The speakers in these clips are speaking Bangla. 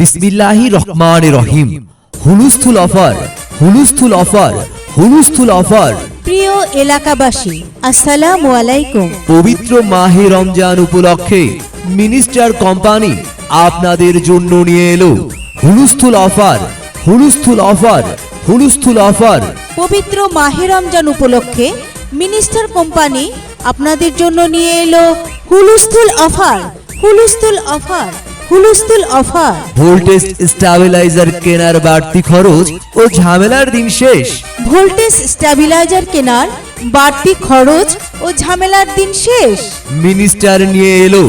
বিসমিল্লাহি রহমান রহিম। হুলুস্থুল অফার হুলুস্থুল অফার হুলুস্থুল অফার। প্রিয় এলাকাবাসী আসসালামু আলাইকুম। পবিত্র মাহে রমজান উপলক্ষে মিনিস্টার কোম্পানি আপনাদের জন্য নিয়ে এলো হুলুস্থুল অফার হুলুস্থুল অফার হুলুস্থুল অফার। পবিত্র মাহে রমজান উপলক্ষে মিনিস্টার কোম্পানি আপনাদের জন্য নিয়ে এলো হুলুস্থুল অফার হুলুস্থুল অফার। হুলুস্থুল অফার। ভোল্টেজ স্টাবিলাইজার কেনার বাড়তি খরচ ও ঝামেলার দিন শেষ। ভোল্টেজ স্ট্যাবিলাইজার কেনার বাড়তি খরচ ও ঝামেলার দিন শেষ। মিনিস্টার নিয়ে এলো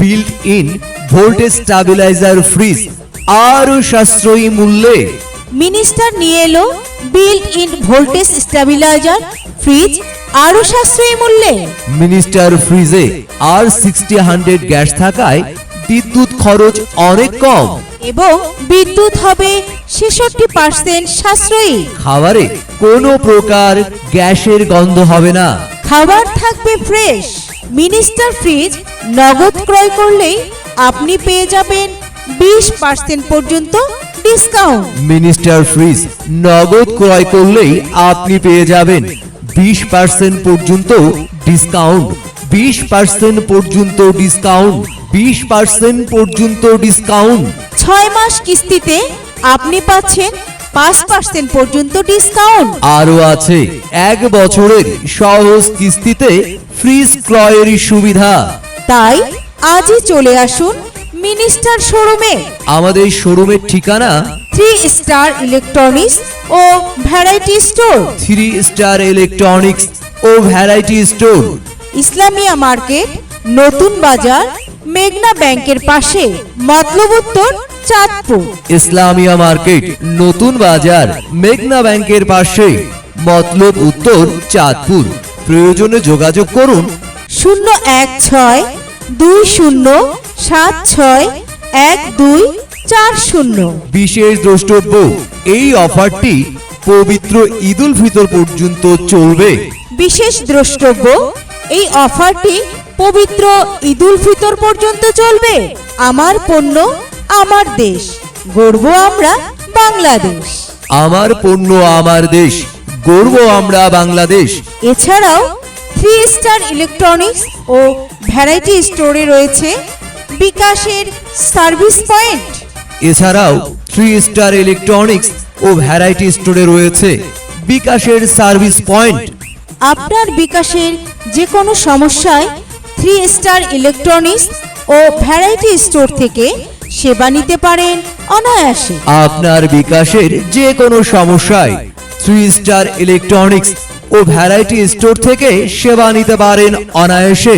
built in voltage stabiliser fridge আরও সাশ্রয়ী মূল্যে। মিনিস্টার নিয়ে এলো built in voltage stabiliser fridge আরও সাশ্রয়ী মূল্যে। মিনিস্টার ফ্রিজে আর সিক্সটি হান্ড্রেড গ্যাস থাকায় বিদ্যুৎ খরচ অনেক কম। এবং বিদ্যুৎ হবে ছেষট্টি পার্সেন্ট সাশ্রয়ী। খাবারে কোনো প্রকার গ্যাসের গন্ধ হবে না। খাবার থাকবে ফ্রেশ মিনিস্টার ফ্রিজ নগদ ক্রয় করলেই আপনি পেয়ে যাবেন বিশ পার্সেন্ট পর্যন্ত ডিসকাউন্ট মিনিস্টার ফ্রিজ নগদ ক্রয় করলেই আপনি পেয়ে যাবেন বিশ পার্সেন্ট পর্যন্ত ডিসকাউন্ট বিশ পার্সেন্ট পর্যন্ত ডিসকাউন্ট বিশ পার্সেন্ট পর্যন্ত ডিসকাউন্ট ছয় মাস কিস্তিতে আপনি পাচ্ছেন পাঁচ পার্সেন্ট পর্যন্ত ডিসকাউন্ট আরও আছে এক বছরের সহজ কিস্তিতে ফ্রিজ ক্রয়ের সুবিধা। তাই আজই চলে আসুন মিনিস্টার শোরুমে। আমাদের শোরুমের ঠিকানা থ্রি স্টার ইলেকট্রনিক্স ও variety store. Three star electronics ও variety store. Islamia market Notun Bazar মেঘনা ব্যাংকের পাশে মতলব উত্তর চাঁদপুর। ইসলামিয়া মার্কেট নতুন বাজার মেঘনা ব্যাংকের পাশে মতলব উত্তর চাঁদপুর। প্রয়োজনে যোগাযোগ করুন। শূন্য এক ছয় দুই শূন্য সাত ছয় এক দুই চার শূন্য। বিশেষ দ্রষ্টব্য এই অফারটি পবিত্র ঈদুল ফিতর পর্যন্ত চলবে। বিশেষ দ্রষ্টব্য এই অফারটি পবিত্র ঈদুল ফিতর পর্যন্ত চলবে। আমার পণ্য আমার দেশ। গর্ব আমরা বাংলাদেশ। আমার পণ্য আমার দেশ। গর্ব আমরা বাংলাদেশ। এছাড়াও থ্রি স্টার ইলেকট্রনিক্স ও ভ্যারাইটি স্টোরে রয়েছে বিকাশের সার্ভিস পয়েন্ট এছাড়াও থ্রি স্টার ইলেকট্রনিক্স ও ভ্যারাইটি স্টোরে রয়েছে বিকাশের সার্ভিস পয়েন্ট আপনার বিকাশের যে কোনো সমস্যায় থ্রি স্টার ইলেকট্রনিক্স ও ভ্যারাইটি স্টোর থেকে সেবা নিতে পারেন অনায়াসে। আপনার বিকাশের যে কোনো সমস্যায় থ্রি স্টার ইলেকট্রনিক্স ও ভ্যারাইটি স্টোর থেকে সেবা নিতে পারেন অনায়াসে।